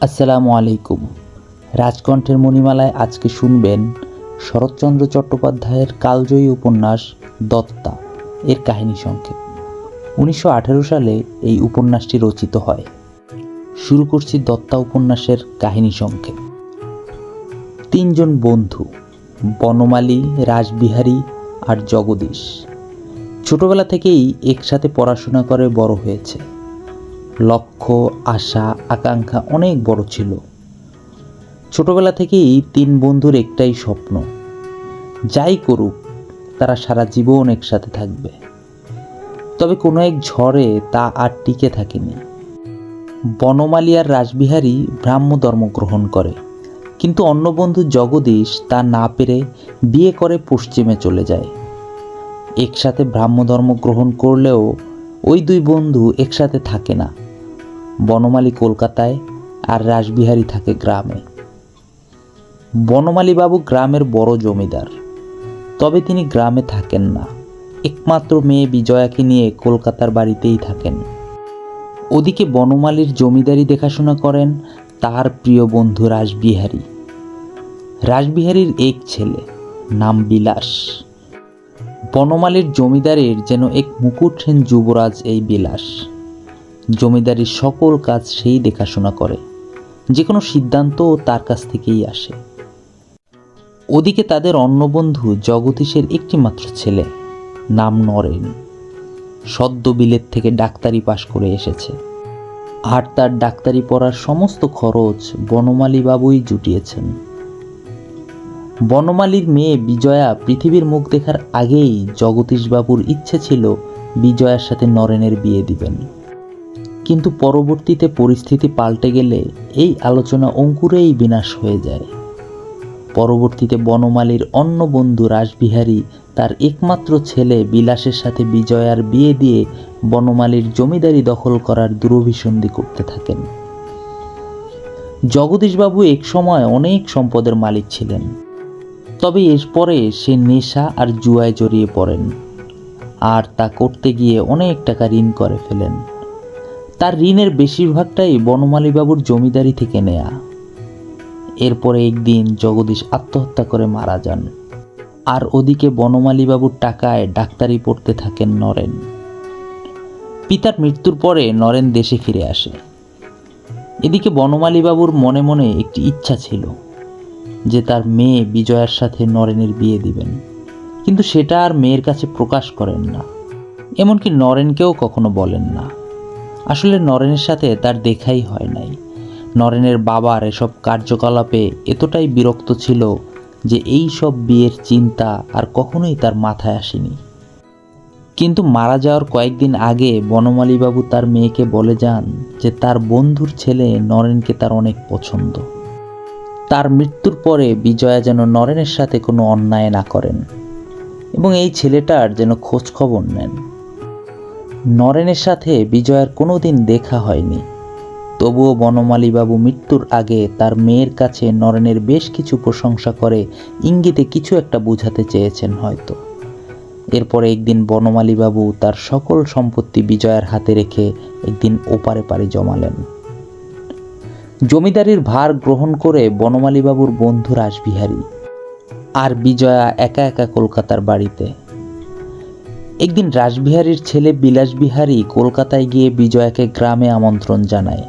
আসসালামু আলাইকুম। রাজকণ্ঠের মণিমালায় আজকে শুনবেন শরৎচন্দ্র চট্টোপাধ্যায়ের কালজয়ী উপন্যাস দত্তা, এর কাহিনী সংক্ষেপ। উনিশশো আঠেরো সালে এই উপন্যাসটি রচিত হয়। শুরু করছি দত্তা উপন্যাসের কাহিনী সংক্ষেপ। তিনজন বন্ধু, বনমালী, রাসবিহারী আর জগদীশ। ছোটবেলা থেকেই একসাথে পড়াশোনা করে বড় হয়েছে। লক্ষ্য, আশা, আকাঙ্ক্ষা অনেক বড় ছিল। ছোটবেলা থেকেই তিন বন্ধুর একটাই স্বপ্ন, যাই করুক, তারা সারা জীবন একসাথে থাকবে। তবে কোনো এক ঝড়ে তা আর টিকে থাকেনি। বনমালী আর রাসবিহারী ব্রাহ্ম ধর্ম গ্রহণ করে, কিন্তু অন্য বন্ধু জগদীশ তা না পেরে বিয়ে করে পশ্চিমে চলে যায়। একসাথে ব্রাহ্ম ধর্ম গ্রহণ করলেও ওই দুই বন্ধু একসাথে থাকে না। বনমালী কলকাতায় আর রাসবিহারী থাকে গ্রামে। বনমালী বাবু গ্রামের বড় জমিদার। তবে তিনি গ্রামে থাকেন না। একমাত্র মেয়ে বিজয়াকে নিয়ে কলকাতার বাড়িতেই থাকেন। ওদিকে বনমালীর জমিদারি দেখাশোনা করেন তার প্রিয় বন্ধু রাসবিহারী। রাসবিহারীর এক ছেলে নাম বিলাস। বনমালীর জমিদারের যেন এক মুকুটহীন যুবরাজ এই বিলাস। জমিদারির সকল কাজ সেই দেখাশোনা করে। যে কোনো সিদ্ধান্তও তার কাছ থেকেই আসে। ওদিকে তাদের অন্য বন্ধু জগদীশের একটিমাত্র ছেলে, নাম নরেন। সদ্য বিলেত থেকে ডাক্তারি পাশ করে এসেছে। আর তার ডাক্তারি পড়ার সমস্ত খরচ বনমালী বাবুই জুটিয়েছেন। বনমালীর মেয়ে বিজয়া পৃথিবীর মুখ দেখার আগেই জগদীশবাবুর ইচ্ছে ছিল বিজয়ার সাথে নরেনের বিয়ে দিবেন। কিন্তু পরবর্তীতে পরিস্থিতি পাল্টে গেলে এই আলোচনা অঙ্কুরেই বিনাশ হয়ে যায়। পরবর্তীতে বনমালীর অন্য বন্ধু রাসবিহারী তার একমাত্র ছেলে বিলাসের সাথে বিজয়ার বিয়ে দিয়ে বনমালীর জমিদারি দখল করার দুরভিসন্ধি করতে থাকেন। জগদীশবাবু এক সময় অনেক সম্পদের মালিক ছিলেন, তবে এরপরে সে নেশা আর জুয়ায় জড়িয়ে পড়েন, আর তা করতে গিয়ে অনেক টাকা ঋণ করে ফেলেন। তার ঋণের বেশিরভাগটাই বনমালীবাবুর জমিদারি থেকে নেয়া। এরপরে একদিন জগদীশ আত্মহত্যা করে মারা যান। আর ওদিকে বনমালীবাবুর টাকায় ডাক্তারি পড়তে থাকেন নরেন। পিতার মৃত্যুর পরে নরেন দেশে ফিরে আসে। এদিকে বনমালীবাবুর মনে মনে একটি ইচ্ছা ছিল যে তার মেয়ে বিজয়ার সাথে নরেনের বিয়ে দিবেন। কিন্তু সেটা আর মেয়ের কাছে প্রকাশ করেন না। এমনকি নরেনকেও কখনো বলেন না। আসলে নরেনের সাথে তার দেখাই হয় নাই। নরেনের বাবার এসব কার্যকলাপে এতটাই বিরক্ত ছিল যে এই সব বিয়ের চিন্তা আর কখনোই তার মাথায় আসেনি। কিন্তু মারা যাওয়ার কয়েকদিন আগে বনমালীবাবু তার মেয়েকে বলে যান যে তার বন্ধুর ছেলে নরেনকে তার অনেক পছন্দ। তার মৃত্যুর পরে বিজয়া যেন নরেনের সাথে কোনো অন্যায় না করেন এবং এই ছেলেটার যেন খোঁজ খবর নেন। নরেনের সাথে বিজয়ার কোনো দিন দেখা হয়নি। তবুও বনমালীবাবু মৃত্যুর আগে তার মেয়ের কাছে নরেনের বেশ কিছু প্রশংসা করে ইঙ্গিতে কিছু একটা বোঝাতে চেয়েছেন হয়তো। এরপরে একদিন বনমালীবাবু তার সকল সম্পত্তি বিজয়ার হাতে রেখে একদিন ওপারে পারে জমালেন। জমিদারির ভার গ্রহণ করে বনমালীবাবুর বন্ধু রাসবিহারী। আর বিজয়া একা একা কলকাতার বাড়িতে একদিন রাসবিহারীর ছেলে বিলাসবিহারী কলকাতায় গিয়ে বিজয়াকে গ্রামে আমন্ত্রণ জানায়,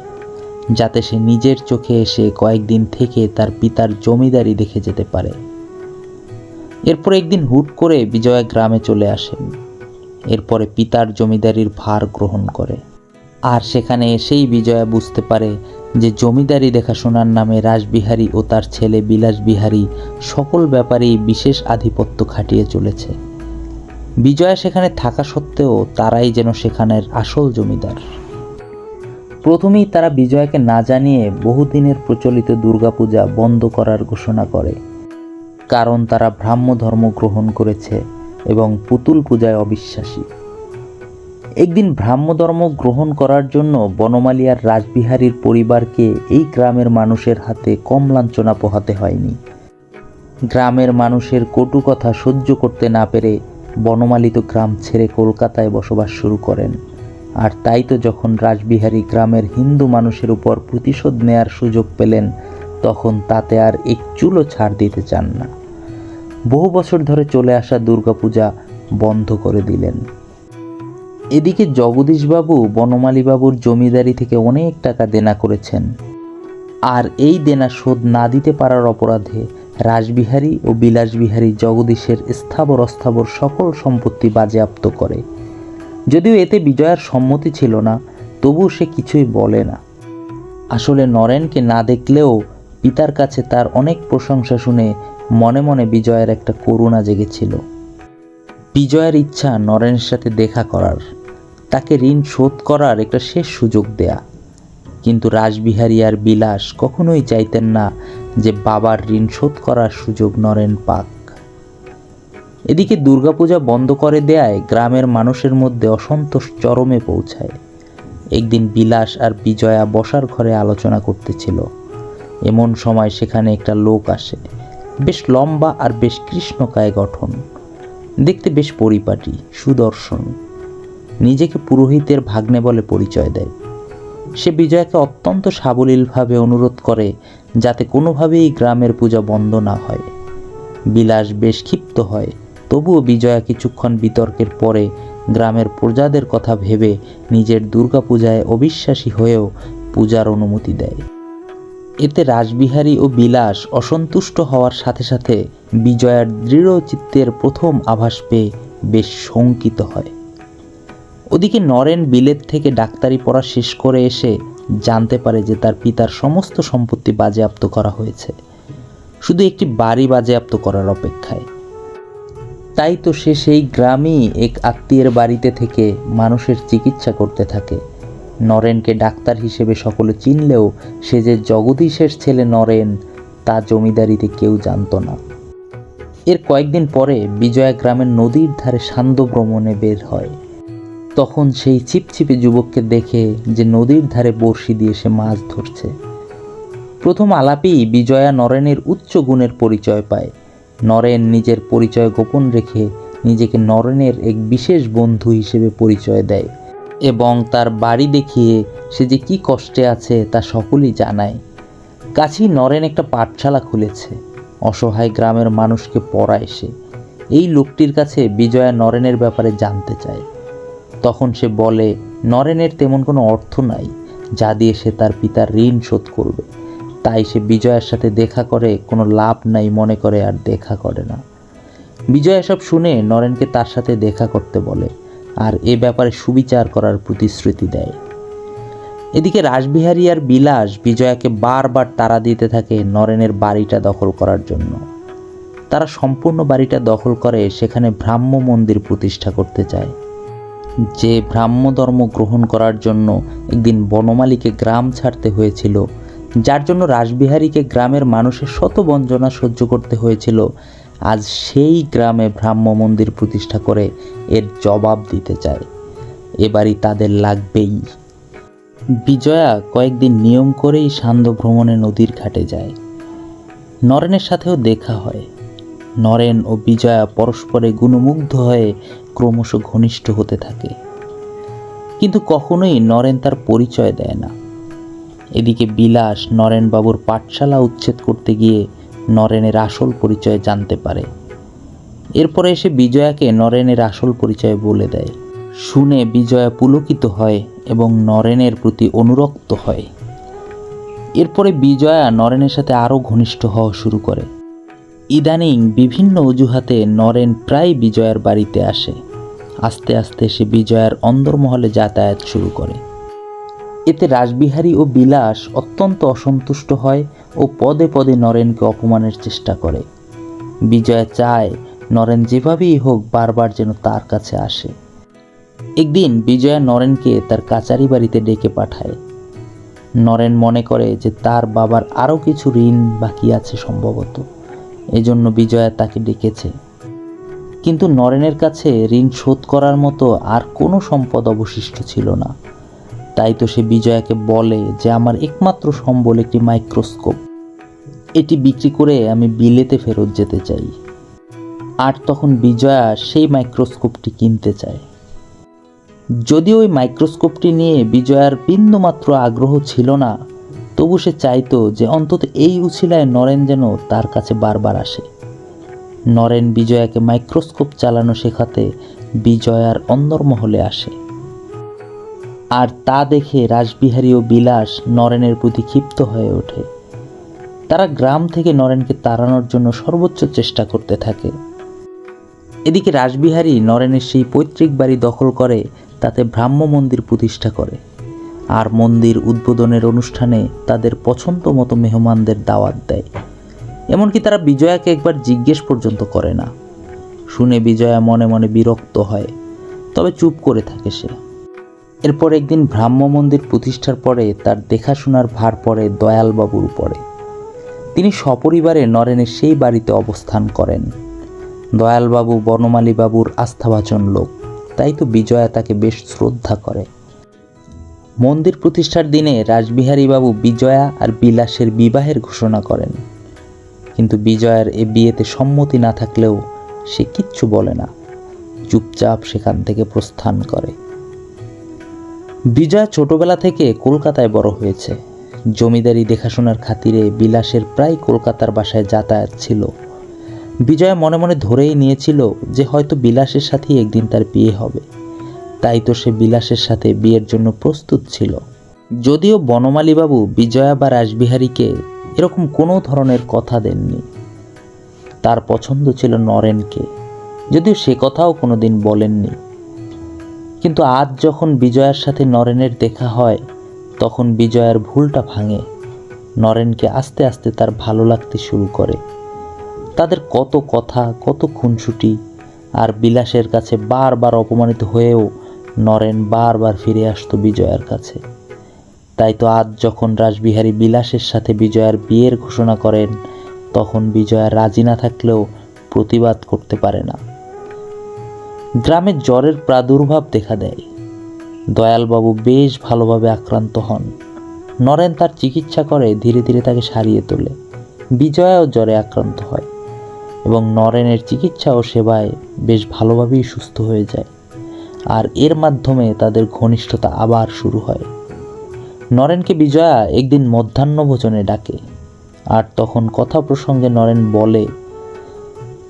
যাতে সে নিজের চোখে এসে কয়েকদিন থেকে তার পিতার জমিদারি দেখে যেতে পারে। এরপর একদিন হুট করে বিজয়া গ্রামে চলে আসেন। এরপরে পিতার জমিদারির ভার গ্রহণ করে। আর সেখানে এসেই বিজয়া বুঝতে পারে যে জমিদারি দেখাশোনার নামে রাসবিহারী ও তার ছেলে বিলাসবিহারী সকল ব্যাপারেই বিশেষ আধিপত্য খাটিয়ে চলেছে। বিজয়া সেখানে থাকা সত্ত্বেও তারাই যেন সেখানের আসল জমিদার। প্রথমেই তারা বিজয়াকে না জানিয়ে বহুদিনের প্রচলিত দুর্গাপূজা বন্ধ করার ঘোষণা করে। কারণ তারা ব্রাহ্ম ধর্ম গ্রহণ করেছে এবং পুতুল পূজায় অবিশ্বাসী। একদিন ব্রাহ্ম ধর্ম গ্রহণ করার জন্য বনমালিয়ার আর রাসবিহারীর পরিবারকে এই গ্রামের মানুষের হাতে কম লাঞ্ছনা পোহাতে হয়নি। গ্রামের মানুষের কটু কথা সহ্য করতে না পেরে বনমালী তো গ্রাম ছেড়ে কলকাতায় বসবাস শুরু করেন। আর তাই তো যখন রাসবিহারী গ্রামের হিন্দু মানুষের উপর প্রতিশোধ নেয়ার সুযোগ পেলেন, তখন তাতে আর এক চুলো ছাড় দিতে চান না। বহু বছর ধরে চলে আসা দুর্গাপূজা বন্ধ করে দিলেন। এদিকে জগদীশবাবু বনমালীবাবুর জমিদারি থেকে অনেক টাকা দেনা করেছেন। আর এই দেনা শোধ না দিতে পারার অপরাধে রাসবিহারী ও বিলাসবিহারী জগদীশের স্থাবর অস্থাবর সকল সম্পত্তি বাজেয়াপ্ত করে। যদিও এতে বিজয়ার সম্মতি ছিল না, তবুও সে কিছুই বলে না। আসলে নরেনকে না দেখলেও পিতার কাছে তার অনেক প্রশংসা শুনে মনে মনে বিজয়ের একটা করুণা জেগেছিল। বিজয়ের ইচ্ছা নরেনের সাথে দেখা করার, তাকে ঋণ শোধ করার একটা শেষ সুযোগ দেয়া। কিন্তু রাসবিহারী আর বিলাস কখনোই চাইতেন না যে বাবার ঋণ শোধ করার সুযোগ নরেন পাক। এদিকে দুর্গাপূজা বন্ধ করে দেয়ায় গ্রামের মানুষের মধ্যে অসন্তোষ চরমে পৌঁছায়। একদিন বিলাস আর বিজয়া বসার ঘরে আলোচনা করতেছিল। এমন সময় সেখানে একটা লোক আসে। বেশ লম্বা আর বেশ কৃষ্ণকায় গঠন। দেখতে বেশ পরিপাটি, সুদর্শন। নিজেকে পুরোহিতের ভাগ্নে বলে পরিচয় দেয়। সে বিজয়াকে অত্যন্ত সাবলীলভাবে অনুরোধ করে যাতে কোনোভাবেই গ্রামের পূজা বন্ধ না হয়। বিলাস বেশ ক্ষিপ্ত হয়, তবুও বিজয়া কিছুক্ষণ বিতর্কের পরে গ্রামের প্রজাদের কথা ভেবে নিজের দুর্গাপূজায় অবিশ্বাসী হয়েও পূজার অনুমতি দেয়। এতে রাসবিহারী ও বিলাস অসন্তুষ্ট হওয়ার সাথে সাথে বিজয়ার দৃঢ় চিত্তের প্রথম আভাস পেয়ে বেশ শঙ্কিত হয়। ওদিকে নরেন বিলেত থেকে ডাক্তারি পড়া শেষ করে এসে জানতে পারে যে তার পিতার সমস্ত সম্পত্তি বাজেয়াপ্ত করা হয়েছে। শুধু একটি বাড়ি বাজেয়াপ্ত করার অপেক্ষায়। তাই তো সে সেই গ্রামেই এক আত্মীয়ের বাড়িতে থেকে মানুষের চিকিৎসা করতে থাকে। নরেনকে ডাক্তার হিসেবে সকলে চিনলেও সে যে জগদীশের ছেলে নরেন, তা জমিদারিতে কেউ জানতো না। এর কয়েকদিন পরে বিজয়া গ্রামের নদীর ধারে সান্ধ্য ভ্রমণে বের হয়। তখন সেই চিপচিপে যুবককে দেখে যে নদীর ধারে বড়শি দিয়ে সে মাছ ধরছে। প্রথম আলাপেই বিজয়া নরেনের উচ্চ গুণের পরিচয় পায়। নরেন নিজের পরিচয় গোপন রেখে নিজেকে নরেনের এক বিশেষ বন্ধু হিসেবে পরিচয় দেয় এবং তার বাড়ি দেখিয়ে সে যে কি কষ্টে আছে তা সকলেই জানায়। কাছেই নরেন একটা পাঠশালা খুলেছে। অসহায় গ্রামের মানুষকে পড়ায় সে। এই লোকটির কাছে বিজয়া নরেনের ব্যাপারে জানতে চায়। তখন সে বলে, নরেনের তেমন কোনো অর্থ নাই, যা দিয়ে সে তার পিতার ঋণ শোধ করবে। তাই সে বিজয়ার সাথে দেখা করে, কোনো লাভ নাই মনে করে, আর দেখা করে না। বিজয়া সব শুনে নরেনকে তার সাথে দেখা করতে বলে, আর এ ব্যাপারে সুবিচার করার প্রতিশ্রুতি দেয়। এদিকে রাসবিহারী আর বিলাস বিজয়াকে বারবার তাড়া দিতে থাকে নরেনের বাড়িটা দখল করার জন্য। তারা সম্পূর্ণ বাড়িটা দখল করে, সেখানে ব্রাহ্ম মন্দির প্রতিষ্ঠা করতে চায়। যে ব্রাহ্ম ধর্ম গ্রহণ করার জন্য একদিন বনমালীকে গ্রাম ছাড়তে হয়েছিল, যার জন্য রাসবিহারীকে গ্রামের মানুষের শত বঞ্চনা সহ্য করতে হয়েছিল, আজ সেই গ্রামে ব্রাহ্ম মন্দির প্রতিষ্ঠা করে এর জবাব দিতে চায়। এবারই তাদের লাগবেই। বিজয়া কয়েকদিন নিয়ম করেই সান্ধ্য ভ্রমণে নদীর ঘাটে যায়। নরেনের সাথেও দেখা হয়। নরেন ও বিজয়া পরস্পরে গুণমুগ্ধ হয়ে ক্রমশ ঘনিষ্ঠ হতে থাকে। কিন্তু কখনোই নরেন তার পরিচয় দেয় না। এদিকে বিলাস নরেনবাবুর পাঠশালা উচ্ছেদ করতে গিয়ে নরেনের আসল পরিচয় জানতে পারে। এরপরে এসে বিজয়াকে নরেনের আসল পরিচয় বলে দেয়। শুনে বিজয়া পুলকিত হয় এবং নরেনের প্রতি অনুরক্ত হয়। এরপরে বিজয়া নরেনের সাথে আরও ঘনিষ্ঠ হওয়া শুরু করে। ইদানিং বিভিন্ন অজুহাতে নরেন প্রায় বিজয়ার বাড়িতে আসে। আস্তে আস্তে সে বিজয়ার অন্দরমহলে যাতায়াত শুরু করে। এতে রাসবিহারী ও বিলাস অত্যন্ত অসন্তুষ্ট হয় ও পদে পদে নরেনকে অপমানের চেষ্টা করে। বিজয়া চায় নরেন যেভাবেই হোক বারবার যেন তার কাছে আসে। একদিন বিজয়া নরেনকে তার কাচারি বাড়িতে ডেকে পাঠায়। নরেন মনে করে যে তার বাবার আরও কিছু ঋণ বাকি আছে সম্ভবত। এজন্য বিজয়া তাকে ডেকেছে। কিন্তু নরেনের কাছে ঋণ শোধ করার মতো আর কোনো সম্পদ অবশিষ্ট ছিল না। তাই তো সে বিজয়াকে বলে যে, আমার একমাত্র সম্বল একটি মাইক্রোস্কোপ। এটি বিক্রি করে আমি বিলেতে ফেরত যেতে চাই। আর তখন বিজয়া সেই মাইক্রোস্কোপটি কিনতে চায়। যদিও ওই মাইক্রোস্কোপটি নিয়ে বিজয়ার বিন্দুমাত্র আগ্রহ ছিল না তবু সে চাইতো যে অন্তত এই উছিলায় নরেন যেন তার কাছে বারবার আসে। নরেন বিজয়াকে মাইক্রোস্কোপ চালানো শেখাতে বিজয়ার অন্দরমহলে আসে। আর তা দেখে রাসবিহারী ও বিলাস নরেনের প্রতি ক্ষিপ্ত হয়ে ওঠে। তারা গ্রাম থেকে নরেনকে তাড়ানোর জন্য সর্বোচ্চ চেষ্টা করতে থাকে। এদিকে রাসবিহারী নরেনের সেই পৈতৃক বাড়ি দখল করে, তাতে ব্রাহ্ম মন্দির প্রতিষ্ঠা করে। আর মন্দির উদ্বোধনের অনুষ্ঠানে তাদের পছন্দ মতো মেহমানদের দাওয়াত দেয়। এমনকি তারা বিজয়াকে একবার জিজ্ঞেস পর্যন্ত করে না। শুনে বিজয়া মনে মনে বিরক্ত হয়, তবে চুপ করে থাকে সে। এরপর একদিন ব্রাহ্ম মন্দির প্রতিষ্ঠার পরে তার দেখাশোনার ভার পড়ে দয়ালবাবুর উপরে। তিনি সপরিবারে নরেনের সেই বাড়িতে অবস্থান করেন। দয়ালবাবু বনমালী বাবুর আস্থাভাজন লোক, তাই তো বিজয়া তাকে বেশ শ্রদ্ধা করে। মন্দির প্রতিষ্ঠার দিনে রাসবিহারী বাবু বিজয়া আর বিলাসের বিবাহের ঘোষণা করেন। কিন্তু বিজয়ার এ বিয়েতে সম্মতি না থাকলেও সে কিচ্ছু বলে না। চুপচাপ সেখান থেকে প্রস্থান করে। বিজয়া ছোটবেলা থেকে কলকাতায় বড় হয়েছে। জমিদারি দেখাশোনার খাতিরে বিলাসের প্রায় কলকাতার বাসায় যাতায়াত ছিল। বিজয়া মনে মনে ধরেই নিয়েছিল যে হয়তো বিলাসের সাথেই একদিন তার বিয়ে হবে। তাই তো সে বিলাসের সাথে বিয়ের জন্য প্রস্তুত ছিল। যদিও বনমালীবাবু বিজয়া বা রাসবিহারীকে এরকম কোনো ধরনের কথা দেননি। তার পছন্দ ছিল নরেনকে, যদিও সে কথাও কোনোদিন বলেননি। কিন্তু আজ যখন বিজয়ার সাথে নরেনের দেখা হয়, তখন বিজয়ার ভুলটা ভাঙে। নরেনকে আস্তে আস্তে তার ভালো লাগতে শুরু করে। তাদের কত কথা, কত খুনসুটি, আর বিলাসের কাছে বারবার অপমানিত হয়েও নরেন বারবার ফিরে আসতো বিজয়ার কাছে। তাই তো আজ যখন রাসবিহারী বিলাসের সাথে বিজয়ার বিয়ের ঘোষণা করেন, তখন বিজয়া রাজি না থাকলেও প্রতিবাদ করতে পারে না। গ্রামে জ্বরের প্রাদুর্ভাব দেখা দেয়। দয়ালবাবু বেশ ভালোভাবে আক্রান্ত হন। নরেন তার চিকিৎসা করে ধীরে ধীরে তাকে সারিয়ে তোলে। বিজয়াও জ্বরে আক্রান্ত হয় এবং নরেনের চিকিৎসা ও সেবায় বেশ ভালোভাবেই সুস্থ হয়ে যায়। আর এর মাধ্যমে তাদের ঘনিষ্ঠতা আবার শুরু হয়। নরেনকে বিজয়া একদিন মধ্যাহ্ন ভোজনে ডাকে, আর তখন কথা প্রসঙ্গে নরেন বলে,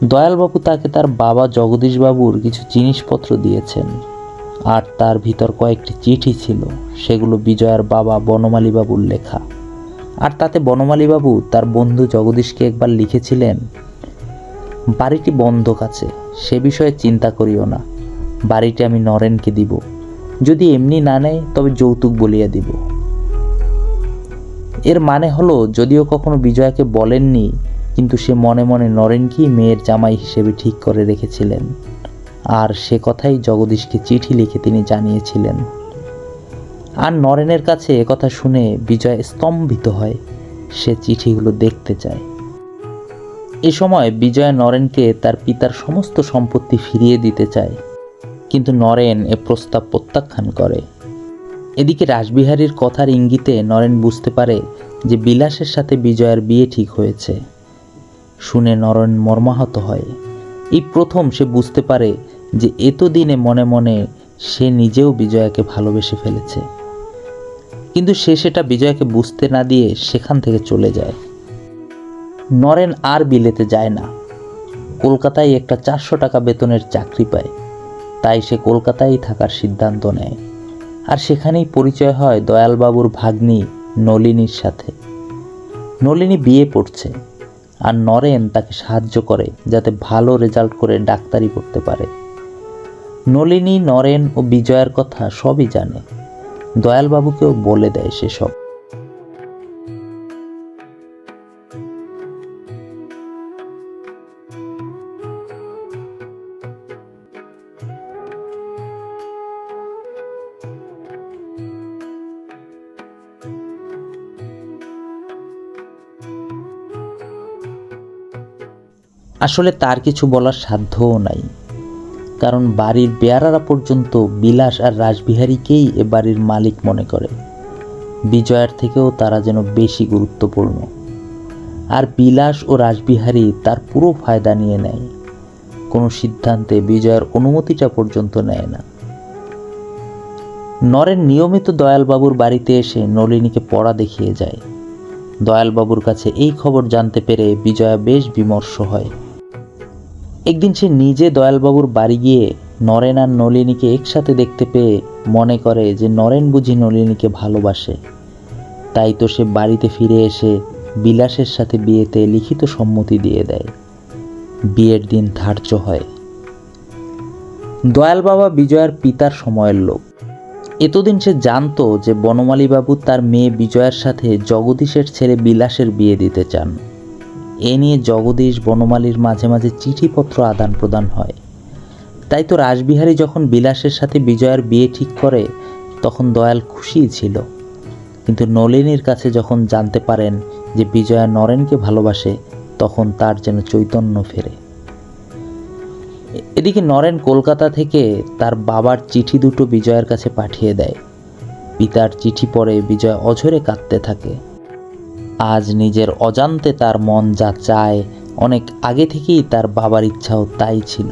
দয়ালবাবু তাকে তার বাবা জগদীশবাবুর কিছু জিনিসপত্র দিয়েছেন, আর তার ভিতর কয়েকটি চিঠি ছিল, সেগুলো বিজয়ার বাবা বনমালীবাবুর লেখা। আর তাতে বনমালীবাবু তার বন্ধু জগদীশকে একবার লিখেছিলেন, বাড়িটি বন্ধক আছে, সে বিষয়ে চিন্তা করিও না বাড়িটি আমি নরেনকে দিব। যদি এমনি না নেয়, তবে যৌতুক বলিয়া দিব। এর মানে হলো, যদিও কখনো বিজয়াকে বলেননি, কিন্তু সে মনে মনে নরেনকেই মেয়ের জামাই হিসেবে ঠিক করে রেখেছিলেন। আর সে কথাই জগদীশকে চিঠি লিখে তিনি জানিয়েছিলেন। আর নরেনের কাছে একথা শুনে বিজয় স্তম্ভিত হয়। সে চিঠিগুলো দেখতে চায়। এ সময় বিজয় নরেনকে তার পিতার সমস্ত সম্পত্তি ফিরিয়ে দিতে চায়। কিন্তু নরেন এ প্রস্তাব প্রত্যাখ্যান করে। এদিকে রাসবিহারীর কথার ইঙ্গিতে নরেন বুঝতে পারে যে বিলাসের সাথে বিজয়ের বিয়ে ঠিক হয়েছে। শুনে নরেন মর্মাহত হয়। এই প্রথম সে বুঝতে পারে যে এতদিনে মনে মনে সে নিজেও বিজয়াকে ভালোবেসে ফেলেছে। কিন্তু সে সেটা বিজয়াকে বুঝতে না দিয়ে সেখান থেকে চলে যায়। নরেন আর বিলেতে যায় না। কলকাতায় একটা চারশো টাকা বেতনের চাকরি পায়। তাই সে কলকাতায় থাকার সিদ্ধান্ত নেয়। আর সেখানেই পরিচয় হয় দয়ালবাবুর ভাগ্নি নলিনীর সাথে। নলিনী বিয়ে পড়ছে আর নরেন তাকে সাহায্য করে যাতে ভালো রেজাল্ট করে ডাক্তারি করতে পারে। নলিনী, নরেন ও বিজয়ের কথা সবই জানে। দয়ালবাবুকেও বলে দেয় সেসব। আসলে তার কিছু বলার সাধ্যও নাই। কারণ বাড়ির বেয়ারারা পর্যন্ত বিলাস আর রাসবিহারীকেই এ বাড়ির মালিক মনে করে। বিজয়ার থেকেও তারা যেন বেশি গুরুত্বপূর্ণ। আর বিলাস ও রাসবিহারী তার পুরো ফায়দা নিয়ে নেয়। কোনো সিদ্ধান্তে বিজয়ের অনুমতিটা পর্যন্ত নেয় না। নরেন নিয়মিত দয়ালবাবুর বাড়িতে এসে নলিনীকে পড়া দেখিয়ে যায়। দয়ালবাবুর কাছে এই খবর জানতে পেরে বিজয়া বেশ বিমর্ষ হয়। একদিন সে নিজে দয়ালবাবুর বাড়ি গিয়ে নরেন আর নলিনীকে একসাথে দেখতে পেয়ে মনে করে যে নরেন বুঝি নলিনীকে ভালোবাসে। তাই তো সে বাড়িতে ফিরে এসে বিলাসের সাথে বিয়েতে লিখিত সম্মতি দিয়ে দেয়। বিয়ের দিন ধার্য হয়। দয়াল বাবা বিজয়ার পিতার সময়ের লোক। এতদিন সে জানতো যে বনমালীবাবু তার মেয়ে বিজয়ার সাথে জগদীশের ছেলে বিলাসের বিয়ে দিতে চান। এ নিয়ে জগদীশ বনমালীর মাঝে মাঝে চিঠিপত্র আদান প্রদান হয়। তাই তো রাসবিহারী যখন বিলাসের সাথে বিজয়ার বিয়ে ঠিক করে, তখন দয়াল খুশিই ছিল। কিন্তু নলিনীর কাছে যখন জানতে পারেন যে বিজয়া নরেনকে ভালোবাসে, তখন তার যেন চৈতন্য ফেরে। এদিকে নরেন কলকাতা থেকে তার বাবার চিঠি দুটো বিজয়ের কাছে পাঠিয়ে দেয়। পিতার চিঠি পড়ে বিজয় অঝরে কাঁদতে থাকে। আজ নিজের অজান্তে তার মন যা চায়, অনেক আগে থেকেই তার বাবার ইচ্ছাও তাই ছিল।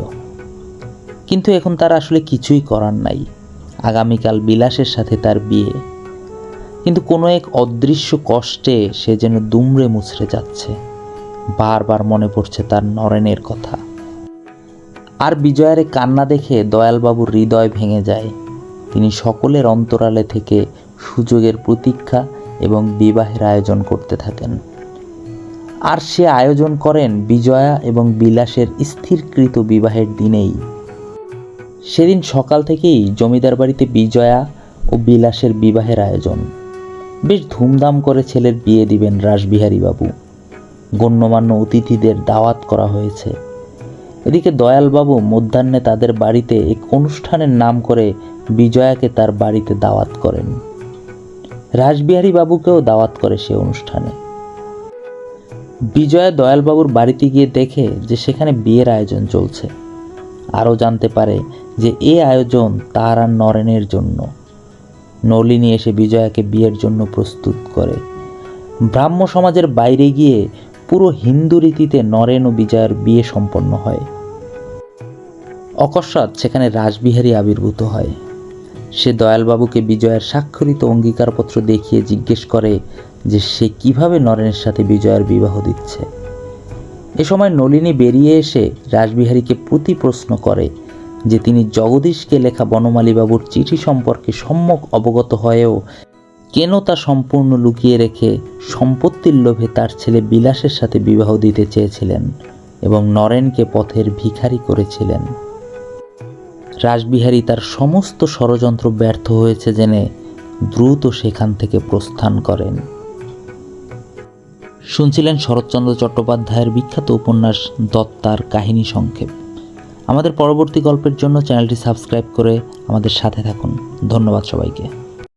কিন্তু এখন তার আসলে কিছুই করার নাই। আগামীকাল বিলাসের সাথে তার বিয়ে। কিন্তু কোনো এক অদৃশ্য কষ্টে সে যেন দুমড়ে মুছড়ে যাচ্ছে। বারবার মনে পড়ছে তার নরেনের কথা। আর বিজয়ের কান্না দেখে দয়ালবাবুর হৃদয় ভেঙে যায়। তিনি সকলের অন্তরালে থেকে সুযোগের প্রতীক্ষা এবং বিবাহের আয়োজন করতে থাকেন। আর সে আয়োজন করেন বিজয়া এবং বিলাসের স্থিরকৃত বিবাহের দিনেই। সেদিন সকাল থেকেই জমিদার বাড়িতে বিজয়া ও বিলাসের বিবাহের আয়োজন। বেশ ধুমধাম করে ছেলের বিয়ে দিবেন রাসবিহারী বাবু। গণ্যমান্য অতিথিদের দাওয়াত করা হয়েছে। এদিকে দয়ালবাবু মধ্যাহ্নে তাদের বাড়িতে এক অনুষ্ঠানের নাম করে বিজয়াকে তার বাড়িতে দাওয়াত করেন। রাসবিহারী বাবুকেও দাওয়াত করে সে অনুষ্ঠানে। বিজয়া দয়ালবাবুর বাড়িতে গিয়ে দেখে যে সেখানে বিয়ের আয়োজন চলছে। আরও জানতে পারে যে এ আয়োজন তার আর নরেনের জন্য। নলিনী এসে বিজয়াকে বিয়ের জন্য প্রস্তুত করে। ব্রাহ্ম সমাজের বাইরে গিয়ে পুরো হিন্দু রীতিতে নরেন ও বিজয়ের বিয়ে সম্পন্ন হয়। অকস্মাৎ সেখানে রাসবিহারী আবির্ভূত হয়। সে দয়ালবাবুকে বিজয়ের স্বাক্ষরিত অঙ্গীকারপত্র দেখিয়ে জিজ্ঞেস করে যে সে কীভাবে নরেনের সাথে বিজয়ের বিবাহ দিচ্ছে। এ সময় নলিনী বেরিয়ে এসে রাসবিহারীকে প্রতি প্রশ্ন করে যে তিনি জগদীশকে লেখা বনমালীবাবুর চিঠি সম্পর্কে সম্যক অবগত হয়েও কেন তা সম্পূর্ণ লুকিয়ে রেখে সম্পত্তির লোভে তার ছেলে বিলাসের সাথে বিবাহ দিতে চেয়েছিলেন এবং নরেনকে পথের ভিখারি করেছিলেন। রাসবিহারী তার সমস্ত ষড়যন্ত্র ব্যর্থ হয়েছে জেনে দ্রুত সেখান থেকে প্রস্থান করেন। শুনছিলেন শরৎচন্দ্র চট্টোপাধ্যায়ের বিখ্যাত উপন্যাস দত্তার কাহিনী সংক্ষেপ। আমাদের পরবর্তী গল্পের জন্য চ্যানেলটি সাবস্ক্রাইব করে আমাদের সাথে থাকুন। ধন্যবাদ সবাইকে।